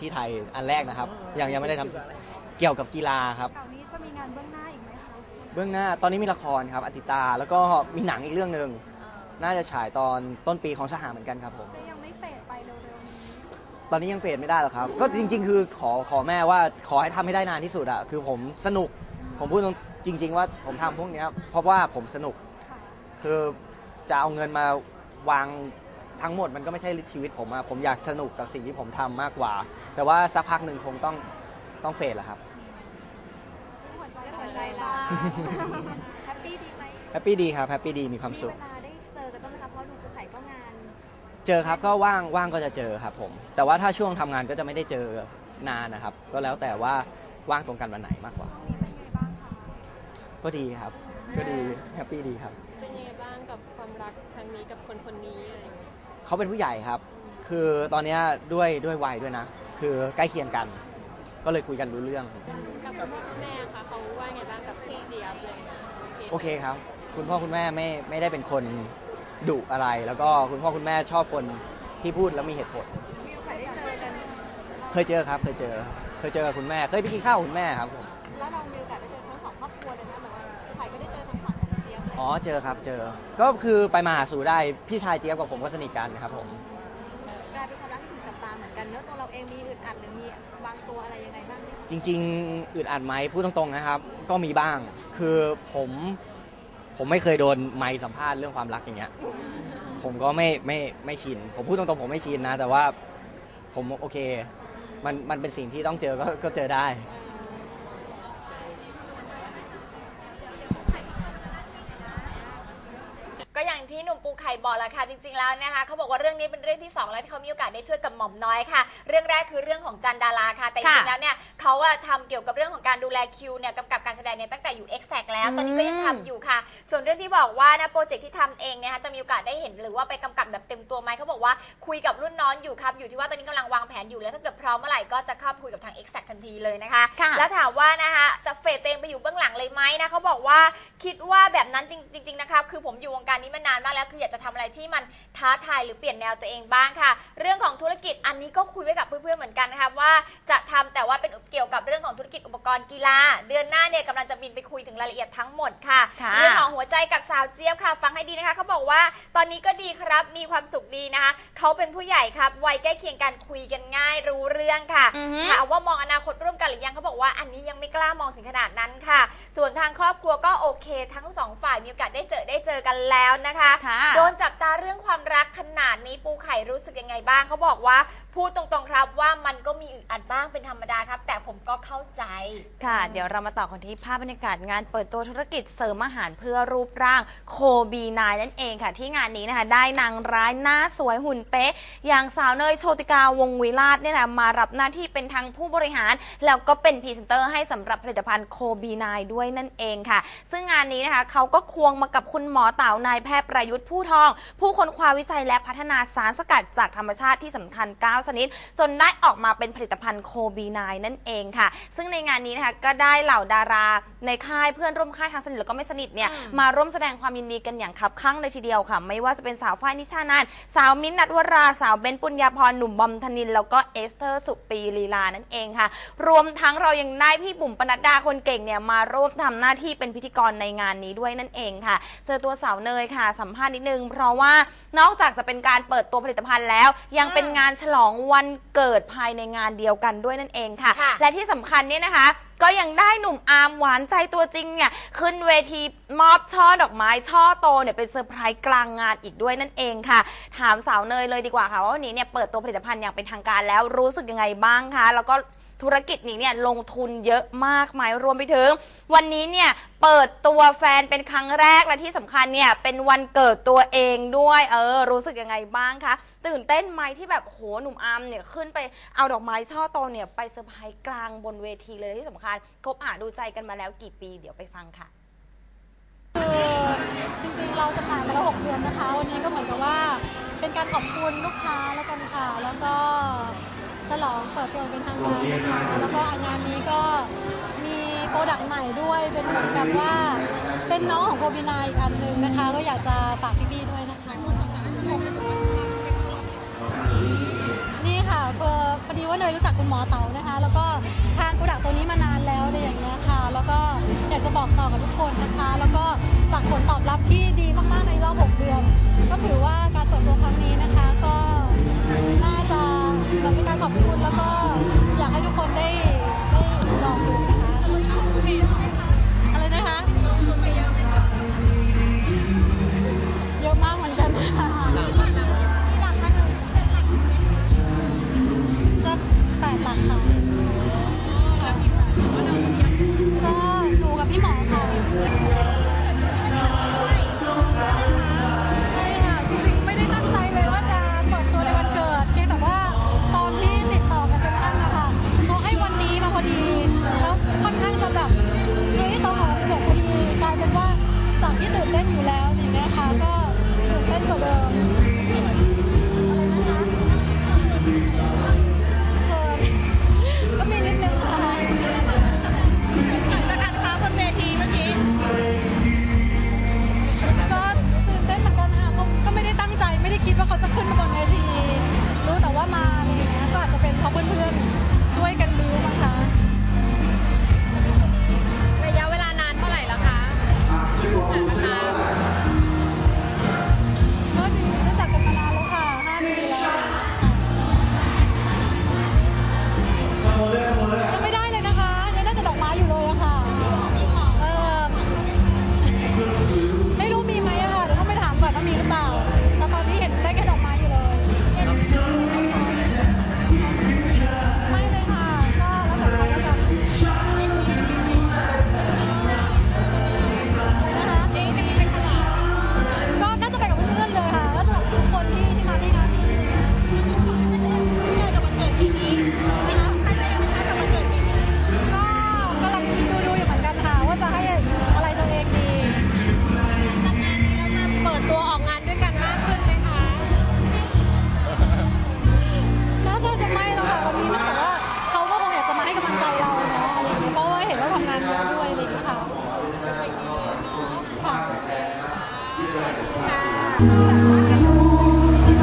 ที่ไทยอันแรกนะครับ ยังยังไม่ได้ทำเกี่ยวกับกีฬาครับ ข่าวนี้จะมีงานเบื้องหน้าอีกไหมคะ เบื้องหน้าตอนนี้มีละครครับอติตา แล้วก็มีหนังอีกเรื่องหนึ่งน่าจะฉายตอนต้นปีของสหเหมือนกันครับผมจะยังไม่เฟดไปเร็วๆนี้ตอนนี้ยังเฟดไม่ได้หรอกครับ ก็จริง ๆ คือขอขอแม่ว่าขอให้ทำให้ได้นานที่สุดอะคือผมสนุก ผมพูดตรงจริง ๆ ว่าผมทำพวกเนี้ยเพราะว่าผมสนุก ค่ะ คือจะเอาเงินมาวาง ทั้งหมดมันก็ไม่ใช่ชีวิตผมอะผมอยากสนุกกับสิ่งที่ผมทำมากกว่า แต่ว่าสักพักหนึ่งคงต้องต้องเฟดแหละครับ หัวใจหัวใจเราแฮปปี้ดีไหมแฮปปี้ดีครับแฮปปี้ดีมีความสุข เวลาได้เจอกันบ้างไหมคะเพราะดูกูไข่ก็งานเจอครับก็ว่างว่างก็จะเจอครับผม แต่ว่าถ้าช่วงทำงานก็จะไม่ได้เจอนานนะครับ ก็แล้วแต่ว่าว่างตรงกันวันไหนมากกว่าช่วงนี้เป็นไงบ้างคะก็ดีครับ ก็ดีแฮปปี้ดีครับ เป็นยังไงบ้างกับความรักครั้งนี้กับคนคนนี้อะไรอย่างเงี้ย เขาเป็นผู้ใหญ่ครับ คือตอนเนี้ยด้วยด้วยวัยด้วยนะ คือใกล้เคียงกัน ก็เลยคุยกันรู้เรื่อง กับคุณพ่อคุณแม่ค่ะเขาว่าไงบ้างกับพี่เจี๊ยบอะไรอย่างเงี้ยโอเคครับ คุณพ่อคุณแม่ไม่ไม่ได้เป็นคนดุอะไร แล้วก็คุณพ่อคุณแม่ชอบคนที่พูดแล้วมีเหตุผล มีโอกาสได้เจอกัน เคยเจอครับ เคยเจอ เคยเจอกับคุณแม่ เคยไปกินข้าวกับคุณแม่ครับผม องเจี๊ยบเลยอ๋อเจอครับเจอ ก็คือไปมาหาสู่ได้พี่ชายเจี๊ยบกับผมก็สนิทกันครับผมกลายเป็นความรักที่ถูกจับตาเหมือนกันเนอะตัวเราเองมีอึดอัดหรือมีวางตัวอะไรยังไงบ้างไหมคะจริง ๆอึดอัดไหมพูดตรงๆนะครับ ก็มีบ้างคือผมผมไม่เคยโดนไมค์สัมภาษณ์เรื่องความรักอย่างเงี้ย ผมก็ไม่ไม่ไม่ชิน ผมพูดตรงๆผมไม่ชินนะ แต่ว่าผมโอเค มันมันเป็นสิ่งที่ต้องเจอก็ก็เจอได้ก็อย่างที่ หนุ่มปูไข่บอกแหละค่ะจริงๆแล้วนะคะเขาบอกว่าเรื่องนี้เป็นเรื่องที่สองแล้วที่เขามีโอกาสได้ช่วยกับหม่อมน้อยค่ะ เรื่องแรกคือเรื่องของจันดาราค่ะ แต่จริงๆแล้วเนี่ยเขาอะทำเกี่ยวกับเรื่องของการดูแลคิวเนี่ยกำกับการแสดงเนี่ยตั้งแต่อยู่ e x a c t แล้ว ตอนนี้ก็ยังทำอยู่ค่ะ ส่วนเรื่องที่บอกว่านะโปรเจกต์ที่ทำเองเนี่ยนะคะจะมีโอกาสได้เห็นหรือว่าไปกำกับแบบเต็มตัวไหมเขาบอกว่าคุยกับรุ่นน้องอยู่ครับอยู่ที่ว่าตอนนี้กำลังวางแผนอยู่แล้วถ้าเกิดพร้อมเมื่อไหร่ก็จะเข้าคุยกับทาง e x a c t ทันทีเลยนะคะ ค่ะ แล้วถามว่านะคะจะเฟดตัวเองไปอยู่เบื้องหลังเลยไหมนะเขาบอกว่าคิดว่าแบบนั้นจริงๆนะครับคือผมอยู่วงการนี้มานานมากแล้วคืออยากจะทำอะไรที่มันท้าทายหรือเปลี่ยนแนวตัวเองบ้างค่ะ เรื่องของธุรกิจอันนี้ก็คุยไว้กับเพื่อนๆเหมือนกันนะคะว่าจะทำแต่ว่าเป็นเกี่ยวกับเรื่องของธุรกิจอุปกรณ์กีฬา เดือนหน้าเนี่ยกำลังจะบินไปคุยถึงรายละเอียดทั้งหมดค่ะค่ะเรื่องของหัวใจกับสาวเจี๊ยบค่ะ ฟังให้ดีนะคะเขาบอกว่าตอนนี้ก็ดีครับมีความสุขดีนะคะเขาเป็นผู้ใหญ่ครับวัยใกล้เคียงกันคุยกันง่ายรู้เรื่องค่ะอือฮึถามว่ามองอนาคตร่วมกันหรือยังเขาบอกว่าอันนี้ยังไม่กล้ามองถึงขนาดนั้นค่ะ ส่วนทางครอบครัวก็โอเค ทั้งสองฝ่ายมีโอกาสได้เจอได้เจอกันแล้วนะคะค่ะโดนจับตาเรื่องความรักขนาดนี้ปูไข่รู้สึกยังไงบ้างเขาบอกว่า พูดตรงๆครับว่ามันก็มีอึดอัดบ้างเป็นธรรมดาครับ แต่ผมก็เข้าใจ ค่ะ เดี๋ยวเรามาต่อกันที่ภาพบรรยากาศงานเปิดตัวธุรกิจเสริมอาหารเพื่อรูปร่างโคบีนายนั่นเองค่ะ ที่งานนี้นะคะ ได้นางร้ายหน้าสวยหุ่นเป๊ะ อย่างสาวเนยโชติกาวงศ์วิลาศเนี่ยนะมารับหน้าที่เป็นทั้งผู้บริหาร แล้วก็เป็นพรีเซนเตอร์ให้สำหรับผลิตภัณฑ์โคบีนายด้วยนั่นเองค่ะ ซึ่งงานนี้นะคะเขาก็ควงมากับคุณหมอเต่านายแพทย์ประยุทธ์ผู้ทอง ผู้ค้นคว้าวิจัยและพัฒนาสารสกัดจากธรรมชาติที่สำคัญ9ชนิด จนได้ออกมาเป็นผลิตภัณฑ์โคบีนายนั่นเองค่ะ ซึ่งในงานนี้นะคะก็ได้เหล่าดาราในค่ายเพื่อนร่วมค่ายทั้งสนิทแล้วก็ไม่สนิทเนี่ยมาร่วมแสดงความยินดีกันอย่างคับคั่งเลยทีเดียวค่ะ ไม่ว่าจะเป็นสาวฝ้ายนิชานานท์สาวมิ้นท์นัทวราสาวเบนปุญญาพรหนุ่มบอมธนิน แล้วก็เอสเตอร์สุปีลีลานั่นเองค่ะ รวมทั้งเรายังได้พี่บุ๋มปนัดดาคนเก่งเนี่ยมาร่วมทำหน้าที่เป็นพิธีกรในงานนี้ด้วยนั่นเองค่ะ เจอตัวสาวเนยค่ะ สัมภาษณ์นิดนึง เพราะว่านอกจากจะเป็นการเปิดตัวผลิตภัณฑ์แล้ว ยังเป็นงานฉลองวันเกิดภายในงานเดียวกันด้วยนั่นเองค่ะ ค่ะ และที่สำคัญเนี่ยนะคะ ก็ยังได้หนุ่มอาร์มหวานใจตัวจริงเนี่ยขึ้นเวทีมอบช่อดอกไม้ช่อโตเนี่ยเป็นเซอร์ไพรส์กลางงานอีกด้วยนั่นเองค่ะ ถามสาวเนยเลยดีกว่าค่ะว่าวันนี้เนี่ยเปิดตัวผลิตภัณฑ์อย่างเป็นทางการแล้วรู้สึกยังไงบ้างคะแล้วก็ธุรกิจนี้เนี่ยลงทุนเยอะมากไหมรวมไปถึง วันนี้เนี่ยเปิดตัวแฟนเป็นครั้งแรกและที่สำคัญเนี่ยเป็นวันเกิดตัวเองด้วย เออ รู้สึกยังไงบ้างคะ ตื่นเต้นไหมที่แบบโหหนุ่มอาร์มเนี่ยขึ้นไปเอาดอกไม้ช่อโตเนี่ยไปเซอร์ไพรส์กลางบนเวทีเลยที่สำคัญคบหาดูใจกันมาแล้วกี่ปี เดี๋ยวไปฟังค่ะ คือจริงๆ เราจะผ่านมาแล้ว 6 เดือนนะคะ วันนี้ก็เหมือนกับว่าเป็นการขอบคุณลูกค้าแล้วกันค่ะ แล้วก็ฉลองเปิดตัวเป็นทางการนะคะแล้วก็งานนี้ก็มีโปรดักต์ใหม่ด้วย เป็นเหมือนแบบว่าเป็นน้องของโคบินาอีกอันหนึ่งนะคะ ก็อยากจะฝากพี่ๆด้วย ดผอดีว่าเนยรู้จักคุณหมอเต๋านะคะ แล้วก็ทานโปรดักตัวนี้มานานแล้วอะไรอย่างเงี้ยค่ะ แล้วก็อยากจะบอกต่อกับทุกคนนะคะ แล้วก็จากผลตอบรับที่ดีมากๆในรอบ6เดือน ก็ถือว่าการเปิดตัวครั้งนี้นะคะ ก็น่าจะเป็นการขอบคุณแล้วก็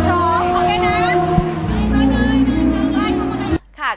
ชอบโอเคนะค่ะ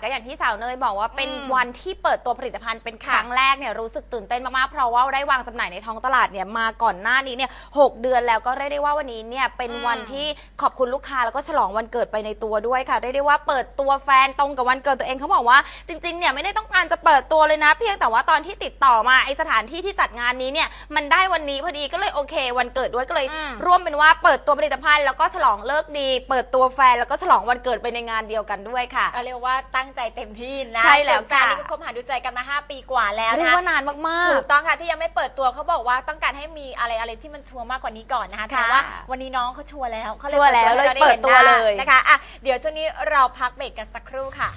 ก็อย่างที่สาวเนยบอกว่าเป็นวันที่เปิดตัวผลิตภัณฑ์เป็นครั้งแรกเนี่ยรู้สึกตื่นเต้นมากๆ เพราะว่าได้วางจำหน่ายในท้องตลาดเนี่ยมาก่อนหน้านี้เนี่ยหกเดือนแล้วก็เรียกได้ว่าวันนี้เนี่ยเป็นวันที่ขอบคุณลูกค้าแล้วก็ฉลองวันเกิดไปในตัวด้วยค่ะเรียกได้ว่าเปิดตัวแฟนตรงกับวันเกิดตัวเองเขาบอกว่า จริงๆเนี่ยไม่ได้ต้องการจะเปิดตัวเลยนะ เพียงแต่ว่าตอนที่ติดต่อมาไอสถานที่ที่จัดงานนี้เนี่ยมันได้วันนี้พอดีก็เลยโอเค วันเกิดด้วยก็เลย อืม ร่วมเป็นว่าเปิดตัวผลิตภัณฑ์แล้วก็ฉลองเลิกดี เปิดตัวแฟนแล้วก็ฉลองวันเกิดไปในงานเดียวกันด้วยค่ะ ก็เรียกว่าตั้งใจเต็มที่นะใช่แล้วส่นการค่ะนี่ก็คบหาดูใจกันมา 5 ปีกว่าแล้วเรียกนะว่านานมาก ถูกต้องค่ะที่ยังไม่เปิดตัวเขาบอกว่าต้องการให้มีอะไรอะไรที่มันชัวร์มากกว่านี้ก่อนนะคะค่ะแต่ว่าวันนี้น้องเขาชัวร์แล้วเขาชัวร์แล้วเลยให้ราได้เปิดตัวห็นหน้าเลย นะคะอะเดี๋ยวช่วงนี้เราพักเบรกกันสักครู่ค่ะ